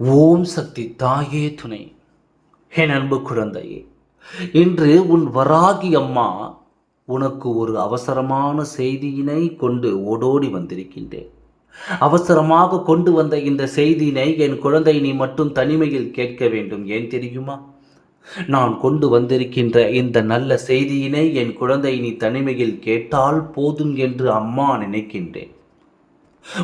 ஓம் சக்தி தாயே துணை. என் அன்பு குழந்தையே இன்று உன் வராகி அம்மா உனக்கு ஒரு அவசரமான செய்தியினை கொண்டு ஓடோடி வந்திருக்கின்றேன். அவசரமாக கொண்டு வந்த இந்த செய்தியினை என் குழந்தை நீ மட்டும் தனிமையில் கேட்க வேண்டும் ஏன் தெரியுமா? நான் கொண்டு வந்திருக்கின்ற இந்த நல்ல செய்தியினை என் குழந்தை நீ தனிமையில் கேட்டால் போதும் என்று அம்மா நினைக்கின்றேன்.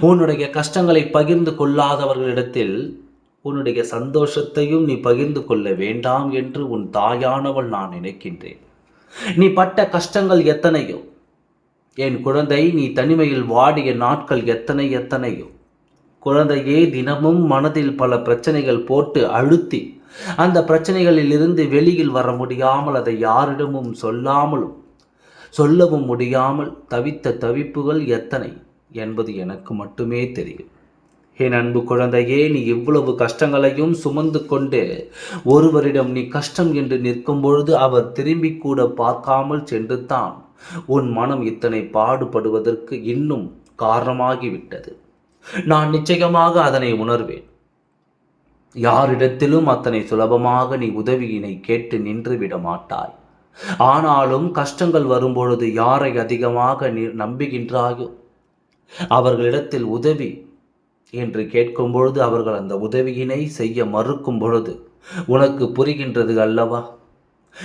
உன்னுடைய கஷ்டங்களை பகிர்ந்து கொள்ளாதவர்களிடத்தில் உன்னுடைய சந்தோஷத்தையும் நீ பகிர்ந்து கொள்ள வேண்டாம் என்று உன் தாயானவள் நான் நினைக்கின்றேன். நீ பட்ட கஷ்டங்கள் எத்தனையோ? என் குழந்தை நீ தனிமையில் வாடிய நாட்கள் எத்தனை எத்தனையோ? குழந்தையே தினமும் மனதில் பல பிரச்சனைகள் போட்டு அழுத்தி அந்த பிரச்சனைகளில் இருந்து வெளியில் வர முடியாமல் அதை யாரிடமும் சொல்லாமலும் சொல்லவும் முடியாமல் தவித்த தவிப்புகள் எத்தனை என்பது எனக்கு மட்டுமே தெரியும். என் அன்பு குழந்தையே நீ இவ்வளவு கஷ்டங்களையும் சுமந்து கொண்டு ஒருவரிடம் நீ கஷ்டம் என்று நிற்கும் பொழுது அவர் திரும்பி கூட பார்க்காமல் சென்று தான் உன் மனம் இத்தனை பாடுபடுவதற்கு இன்னும் காரணமாகிவிட்டது. நான் நிச்சயமாக அதனை உணர்வேன். யாரிடத்திலும் அத்தனை சுலபமாக நீ உதவியினை கேட்டு நின்று விட மாட்டாய். ஆனாலும் கஷ்டங்கள் வரும்பொழுது யாரை அதிகமாக நீ நம்புகின்றாயோ அவர்களிடத்தில் உதவி என்று கேட்கும் பொழுது அவர்கள் அந்த உதவியினை செய்ய மறுக்கும் பொழுது உனக்கு புரிகின்றது அல்லவா?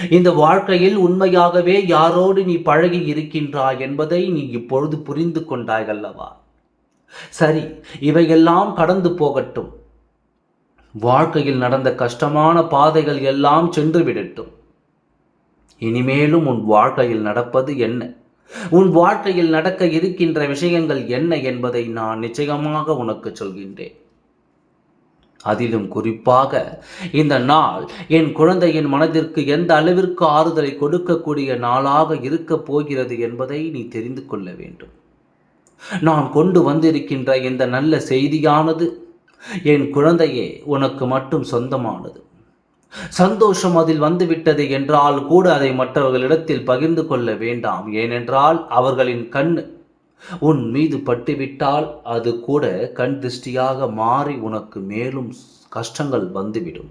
இந்த வாழ்க்கையில் உண்மையாகவே யாரோடு நீ பழகி இருக்கின்றாய் என்பதை நீ இப்பொழுது புரிந்து கொண்டாய் அல்லவா? சரி இவையெல்லாம் கடந்து போகட்டும். வாழ்க்கையில் நடந்த கஷ்டமான பாதைகள் எல்லாம் சென்று விடட்டும். இனிமேலும் உன் வாழ்க்கையில் நடப்பது என்ன? உன் வாழ்க்கையில் நடக்க இருக்கின்ற விஷயங்கள் என்ன என்பதை நான் நிச்சயமாக உனக்கு சொல்கின்றேன். அதிலும் குறிப்பாக இந்த நாள் என் குழந்தையின் மனதிற்கு எந்த அளவிற்கு ஆறுதலை கொடுக்கக்கூடிய நாளாக இருக்கப் போகிறது என்பதை நீ தெரிந்து கொள்ள வேண்டும். நான் கொண்டு வந்திருக்கின்ற இந்த நல்ல செய்தியானது என் குழந்தையே உனக்கு மட்டும் சொந்தமானது. சந்தோஷம் அதில் வந்துவிட்டது என்றால் கூட அதை மற்றவர்களிடத்தில் பகிர்ந்து கொள்ள வேண்டாம். ஏனென்றால் அவர்களின் கண் உன் மீது பட்டுவிட்டால் அது கூட கண் திருஷ்டியாக மாறி உனக்கு மேலும் கஷ்டங்கள் வந்துவிடும்.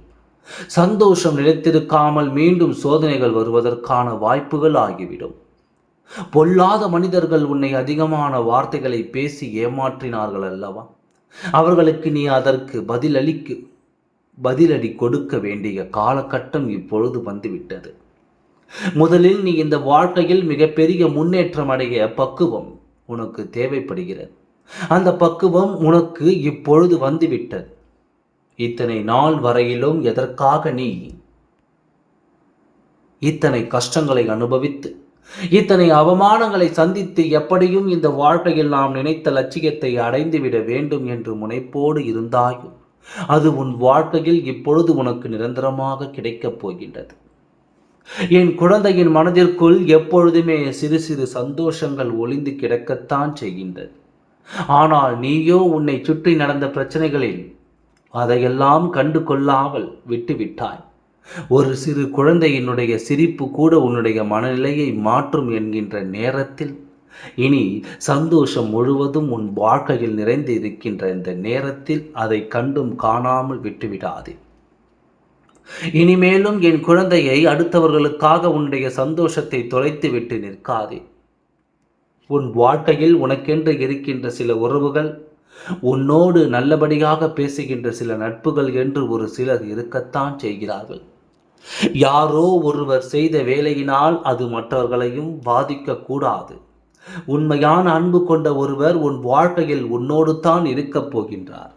சந்தோஷம் நிலைத்திருக்காமல் மீண்டும் சோதனைகள் வருவதற்கான வாய்ப்புகள் ஆகிவிடும். பொல்லாத மனிதர்கள் உன்னை அதிகமான வார்த்தைகளை பேசி ஏமாற்றினார்கள் அல்லவா? அவர்களுக்கு நீ அதற்கு பதிலளிக்கு பதிலடி கொடுக்க வேண்டிய காலகட்டம் இப்பொழுது வந்துவிட்டது. முதலில் நீ இந்த வாழ்க்கையில் மிகப்பெரிய முன்னேற்றம் அடைய பக்குவம் உனக்கு தேவைப்படுகிறது. அந்த பக்குவம் உனக்கு இப்பொழுது வந்துவிட்டது. இத்தனை நாள் வரையிலும் எதற்காக நீ இத்தனை கஷ்டங்களை அனுபவித்து இத்தனை அவமானங்களை சந்தித்து எப்படியும் இந்த வாழ்க்கையில் நாம் நினைத்த லட்சியத்தை அடைந்துவிட வேண்டும் என்று முனைப்போடு இருந்தாயும் அது உன் வாழ்க்கையில் இப்பொழுது உனக்கு நிரந்தரமாக கிடைக்கப் போகின்றது. என் குழந்தையின் மனதிற்குள் எப்பொழுதுமே சிறு சிறு சந்தோஷங்கள் ஒளிந்து கிடக்கத்தான் செய்கின்றது. ஆனால் நீயோ உன்னை சுற்றி நடந்த பிரச்சனைகளில் அதையெல்லாம் கண்டு கொள்ளாமல் விட்டுவிட்டாய். ஒரு சிறு குழந்தையினுடைய சிரிப்பு கூட உன்னுடைய மனநிலையை மாற்றும் என்கின்ற நேரத்தில் இனி சந்தோஷம் முழுவதும் உன் வாழ்க்கையில் நிறைந்து இருக்கின்ற இந்த நேரத்தில் அதை கண்டும் காணாமல் விட்டுவிடாதே. இனிமேலும் என் குழந்தையை அடுத்தவர்களுக்காக உன்னுடைய சந்தோஷத்தை தொலைத்து விட்டு நிற்காதே. உன் வாழ்க்கையில் உனக்கென்று இருக்கின்ற சில உறவுகள் உன்னோடு நல்லபடியாக பேசுகின்ற சில நட்புகள் என்று ஒரு சிலர் இருக்கத்தான் செய்கிறார்கள். யாரோ ஒருவர் செய்த வேலையினால் அது மற்றவர்களையும் பாதிக்கக்கூடாது. உண்மையான அன்பு கொண்ட ஒருவர் உன் வாழ்க்கையில் உன்னோடு தான் இருக்கப் போகின்றார்.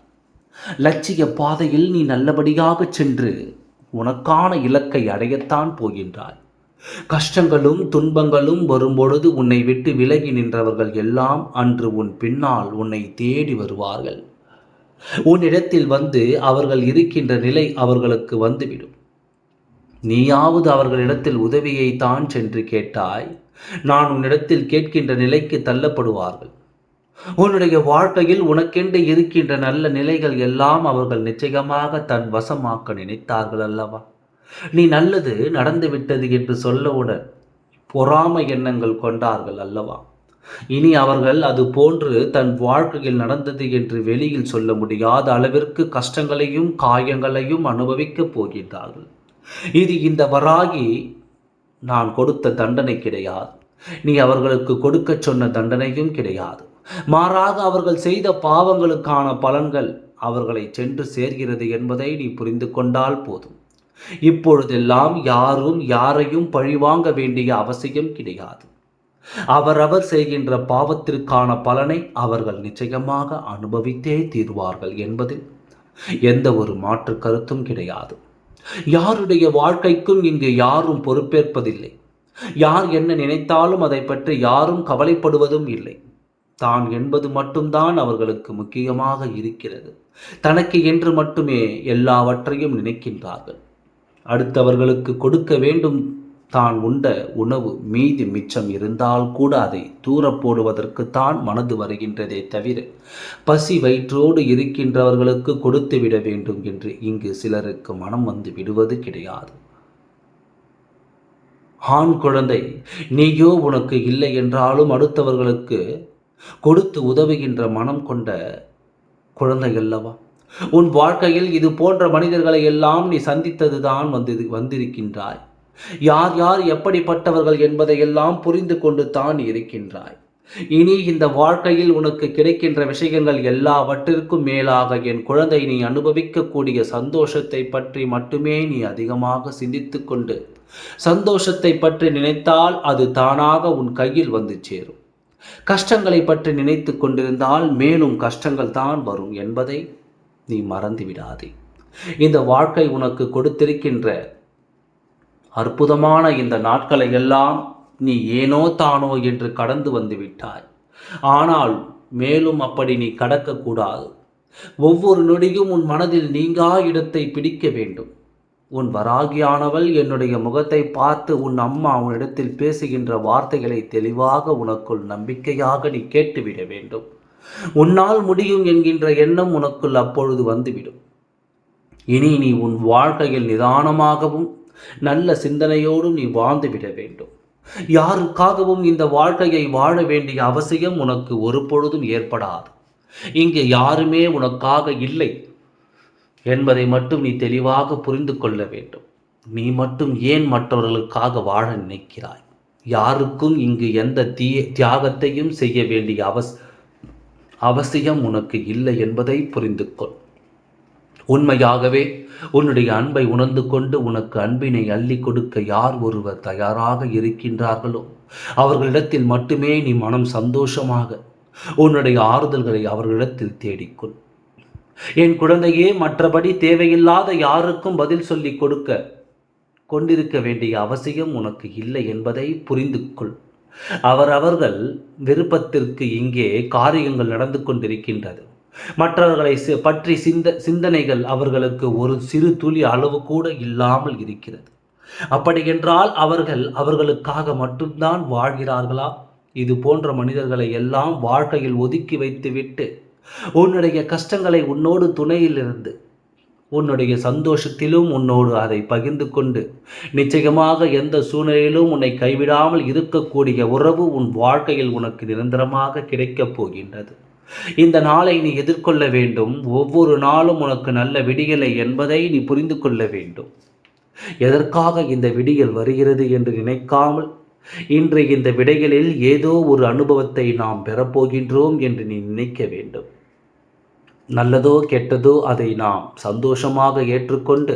லட்சிய பாதையில் நீ நல்லபடியாக சென்று உனக்கான இலக்கை அடையத்தான் போகின்றாய். கஷ்டங்களும் துன்பங்களும் வரும்பொழுது உன்னை விட்டு விலகி நின்றவர்கள் எல்லாம் அன்று உன் பின்னால் உன்னை தேடி வருவார்கள். உன்னிடத்தில் வந்து அவர்கள் இருக்கின்ற நிலை அவர்களுக்கு வந்துவிடும். நீயாவது அவர்களிடத்தில் உதவியைத்தான் சென்று கேட்டாய். நான் உன்னிடத்தில் கேட்கின்ற நிலைக்கு தள்ளப்படுவார்கள். உன்னுடைய வாழ்க்கையில் உனக்கென்று இருக்கின்ற நல்ல நிலைகள் எல்லாம் அவர்கள் நிச்சயமாக தன் வசமாக்க நினைத்தார்கள் அல்லவா? நீ நல்லது நடந்துவிட்டது என்று சொல்லவுடன் பொறாமை எண்ணங்கள் கொண்டார்கள் அல்லவா? இனி அவர்கள் அது போன்று தன் வாழ்க்கையில் நடந்தது என்று வெளியில் சொல்ல முடியாத அளவிற்கு கஷ்டங்களையும் காயங்களையும் அனுபவிக்கப் போகின்றார்கள். இது இந்த வராகி நான் கொடுத்த தண்டனை கிடையாது. நீ அவர்களுக்கு கொடுக்கச் சொன்ன தண்டனையும் கிடையாது. மாறாக அவர்கள் செய்த பாவங்களுக்கான பலன்கள் அவர்களை சென்று சேர்கிறது என்பதை நீ புரிந்து கொண்டால் போதும். இப்பொழுதெல்லாம் யாரும் யாரையும் பழிவாங்க வேண்டிய அவசியம் கிடையாது. அவரவர் செய்கின்ற பாவத்திற்கான பலனை அவர்கள் நிச்சயமாக அனுபவித்தே தீர்வார்கள் என்பதில் எந்த ஒரு மாற்று கருத்தும் கிடையாது. யாருடைய வாழ்க்கைக்கும் இங்கு யாரும் பொறுப்பேற்பதில்லை. யார் என்ன நினைத்தாலும் அதை பற்றி யாரும் கவலைப்படுவதும் இல்லை. தான் என்பது மட்டும்தான் அவர்களுக்கு முக்கியமாக இருக்கிறது. தனக்கு என்று மட்டுமே எல்லாவற்றையும் நினைக்கின்றார்கள். அடுத்தவர்களுக்கு கொடுக்க வேண்டும் தான் உண்ட உணவு மீதி மிச்சம் இருந்தால் கூட அதை தூர போடுவதற்கு தான் மனது வருகின்றதே தவிர பசி வயிற்றோடு இருக்கின்றவர்களுக்கு கொடுத்து விட வேண்டும் என்று இங்கு சிலருக்கு மனம் வந்து விடுவது கிடையாது. ஆண் குழந்தை நீயோ உனக்கு இல்லை என்றாலும் அடுத்தவர்களுக்கு கொடுத்து உதவுகின்ற மனம் கொண்ட குழந்தை அல்லவா உன் வாழ்க்கையில் இது போன்ற மனிதர்களை எல்லாம் நீ சந்தித்ததுதான் வந்து வந்திருக்கின்றாய். யார் யார் எப்படிப்பட்டவர்கள் என்பதையெல்லாம் புரிந்து கொண்டு தான் இருக்கின்றாய். இனி இந்த வாழ்க்கையில் உனக்கு கிடைக்கின்ற விஷயங்கள் எல்லாவற்றிற்கும் மேலாக என் குழந்தை நீ அனுபவிக்கக்கூடிய சந்தோஷத்தை பற்றி மட்டுமே நீ அதிகமாக சிந்தித்து கொண்டு சந்தோஷத்தை பற்றி நினைத்தால் அது தானாக உன் கையில் வந்து சேரும். கஷ்டங்களை பற்றி நினைத்து கொண்டிருந்தால் மேலும் கஷ்டங்கள் தான் வரும் என்பதை நீ மறந்துவிடாதே. இந்த வாழ்க்கை உனக்கு கொடுத்திருக்கின்ற அற்புதமான இந்த நாட்களை எல்லாம் நீ ஏனோ தானோ என்று கடந்து வந்து விட்டாய். ஆனால் மேலும் அப்படி நீ கடக்கக்கூடாது. ஒவ்வொரு நொடியும் உன் மனதில் நீங்கா இடத்தை பிடிக்க வேண்டும். உன் வராகியானவள் என்னுடைய முகத்தை பார்த்து உன் அம்மா உன்னிடத்தில் பேசுகின்ற வார்த்தைகளை தெளிவாக உனக்குள் நம்பிக்கையாக நீ கேட்டுவிட வேண்டும். உன்னால் முடியும் என்கின்ற எண்ணம் உனக்குள் அப்பொழுது வந்துவிடும். இனி நீ உன் வாழ்க்கையில் நிதானமாகவும் நல்ல சிந்தனையோடும் நீ வாழ்ந்துவிட வேண்டும். யாருக்காகவும் இந்த வாழ்க்கையை வாழ வேண்டிய அவசியம் உனக்கு ஒரு பொழுதும் ஏற்படாது. இங்கே யாருமே உனக்காக இல்லை என்பதை மட்டும் நீ தெளிவாக புரிந்து கொள்ள வேண்டும். நீ மட்டும் ஏன் மற்றவர்களுக்காக வாழ நினைக்கிறாய்? யாருக்கும் இங்கு எந்த தீய தியாகத்தையும் செய்ய வேண்டிய அவஸ் அவசியம் உனக்கு இல்லை என்பதை புரிந்து கொள். உண்மையாகவே உன்னுடைய அன்பை உணர்ந்து கொண்டு உனக்கு அன்பினை அள்ளி கொடுக்க யார் ஒருவர் தயாராக இருக்கின்றார்களோ? அவர்களிடத்தில் மட்டுமே நீ மனம் சந்தோஷமாக உன்னுடைய ஆறுதல்களை அவர்களிடத்தில் தேடிக்கொள் என் குழந்தையே மற்றபடி தேவையில்லாத யாருக்கும் பதில் சொல்லிக் கொடுக்க கொண்டிருக்க வேண்டிய அவசியம் உனக்கு இல்லை என்பதை புரிந்து கொள். அவரவர்கள் விருப்பத்திற்கு இங்கே காரியங்கள் நடந்து கொண்டிருக்கின்றது. மற்றவர்களை பற்றி சிந்த சிந்தனைகள் அவர்களுக்கு ஒரு சிறு துளி அளவு கூட இல்லாமல் இருக்கிறது. அப்படி என்றால் அவர்கள் அவர்களுக்காக மட்டும்தான் வாழ்கிறார்களா? இது போன்ற மனிதர்களை எல்லாம் வாழ்க்கையில் ஒதுக்கி வைத்துவிட்டு உன்னுடைய கஷ்டங்களை உன்னோடு துணையிலிருந்து உன்னுடைய சந்தோஷத்திலும் உன்னோடு அதை பகிர்ந்து கொண்டு நிச்சயமாக எந்த சூழ்நிலையிலும் உன்னை கைவிடாமல் இருக்கக்கூடிய உறவு உன் வாழ்க்கையில் உனக்கு நிரந்தரமாக கிடைக்கப் போகின்றது. இந்த நாளை நீ எதிர்கொள்ள வேண்டும். ஒவ்வொரு நாளும் உனக்கு நல்ல விடியலை என்பதை நீ புரிந்து கொள்ள வேண்டும். எதற்காக இந்த விடியல் வருகிறது என்று நினைக்காமல் இன்று இந்த விடைகளில் ஏதோ ஒரு அனுபவத்தை நாம் பெறப்போகின்றோம் என்று நீ நினைக்க வேண்டும். நல்லதோ கெட்டதோ அதை நாம் சந்தோஷமாக ஏற்றுக்கொண்டு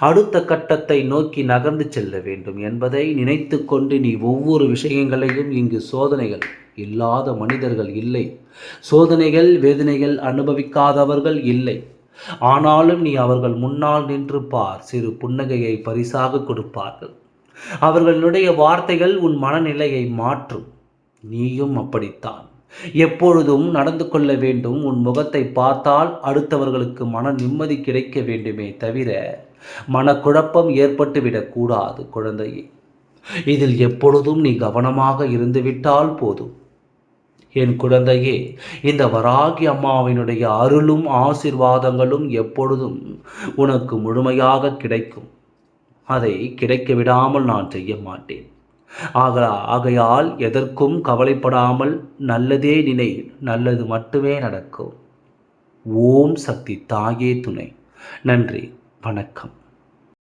அடுத்த கட்டத்தை நோக்கி நகர்ந்து செல்ல வேண்டும் என்பதை நினைத்து கொண்டு நீ ஒவ்வொரு விஷயங்களையும் இங்கு சோதனைகள் இல்லாத மனிதர்கள் இல்லை. சோதனைகள் வேதனைகள் அனுபவிக்காதவர்கள் இல்லை. ஆனாலும் நீ அவர்கள் முன்னால் நின்று பார் சிறு புன்னகையை பரிசாக கொடுப்பார்கள். அவர்களுடைய வார்த்தைகள் உன் மனநிலையை மாற்றும். நீயும் அப்படித்தான். எப்பொழுதும் நடந்து கொள்ள வேண்டும். உன் முகத்தை பார்த்தால் அடுத்தவர்களுக்கு மன நிம்மதி கிடைக்க வேண்டுமே தவிர மனக்குழப்பம் ஏற்பட்டுவிடக்கூடாது குழந்தையே. இதில் எப்பொழுதும் நீ கவனமாக இருந்துவிட்டால் போதும். என் குழந்தையே இந்த வராகி அம்மாவினுடைய அருளும் ஆசிர்வாதங்களும் எப்பொழுதும் உனக்கு முழுமையாக கிடைக்கும். அதை கிடைக்க விடாமல் நான் செய்ய மாட்டேன். ஆக ஆகையால் எதற்கும் கவலைப்படாமல் நல்லதே நினை நல்லது மட்டுமே நடக்கும். ஓம் சக்தி தாயே துணை. நன்றி வணக்கம்.